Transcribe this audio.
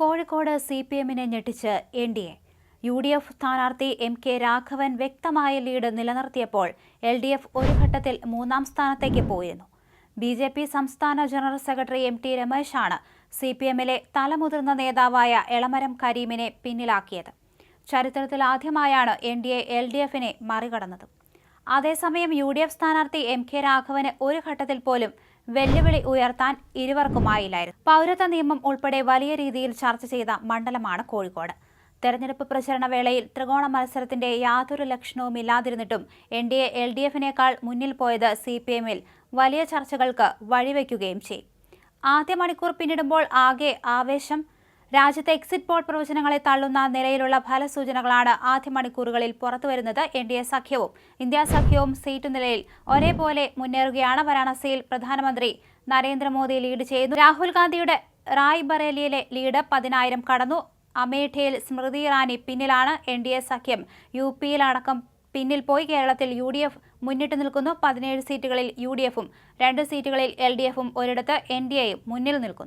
Kozhikode C P എമ്മിനെ ഞെട്ടിച്ച് N D A. U D F സ്ഥാനാർത്ഥി M K Raghavan വ്യക്തമായ lead നിലനിർത്തിയപ്പോൾ എൽ ഡി എഫ് ഒരു ഘട്ടത്തിൽ മൂന്നാം സ്ഥാനത്തേക്ക് പോയിരുന്നു. ബി ജെ പി സംസ്ഥാന ജനറൽ സെക്രട്ടറി എം ടി രമേശാണ് സി പി എമ്മിലെ തലമുതിർന്ന നേതാവായ എളമരം കരീമിനെ പിന്നിലാക്കിയത്. ചരിത്രത്തിൽ ആദ്യമായാണ് N D A L D എഫിനെ മറികടന്നത്. അതേസമയം യു ഡി എഫ് സ്ഥാനാർത്ഥി എം കെ രാഘവന് ഒരു ഘട്ടത്തിൽ പോലും വെല്ലുവിളി ഉയർത്താൻ ഇരുവർക്കുമായില്ലായിരുന്നു. പൗരത്വ നിയമം ഉൾപ്പെടെ വലിയ രീതിയിൽ ചർച്ച ചെയ്ത മണ്ഡലമാണ് കോഴിക്കോട്. തെരഞ്ഞെടുപ്പ് പ്രചരണ വേളയിൽ ത്രികോണ മത്സരത്തിന്റെ യാതൊരു ലക്ഷണവും ഇല്ലാതിരുന്നിട്ടും N D A L D എഫിനേക്കാൾ മുന്നിൽ പോയത് സി പി എമ്മിൽ വലിയ ചർച്ചകൾക്ക് വഴിവെക്കുകയും ചെയ്യും. ആദ്യ മണിക്കൂർ പിന്നിടുമ്പോൾ ആകെ ആവേശം രാജ്യത്തെ എക്സിറ്റ് പോൾ പ്രവചനങ്ങളെ തള്ളുന്ന നിലയിലുള്ള ഫലസൂചനകളാണ് ആദ്യ മണിക്കൂറുകളിൽ പുറത്തുവരുന്നത് എൻ ഡി എ സഖ്യവും. ഇന്ത്യ സഖ്യവും സീറ്റ് നിലയിൽ ഒരേപോലെ മുന്നേറുകയാണ് വാരാണസിയിൽ പ്രധാനമന്ത്രി നരേന്ദ്രമോദി ലീഡ് ചെയ്യുന്നു. രാഹുൽ ഗാന്ധിയുടെ റായ് ബറേലിയിലെ ലീഡ് പതിനായിരം കടന്നു. അമേഠിയിൽ സ്മൃതി ഇറാനി പിന്നിലാണ് എൻ ഡി എ സഖ്യം. യു പിയിലടക്കം പിന്നിൽ പോയി കേരളത്തിൽ യു ഡി എഫ് മുന്നിട്ട് നിൽക്കുന്നു. പതിനേഴ് സീറ്റുകളിൽ യു ഡി എഫും രണ്ട് സീറ്റുകളിൽ എൽ ഡി എഫും ഒരിടത്ത് എൻ ഡി എയും മുന്നിൽ നിൽക്കുന്നു.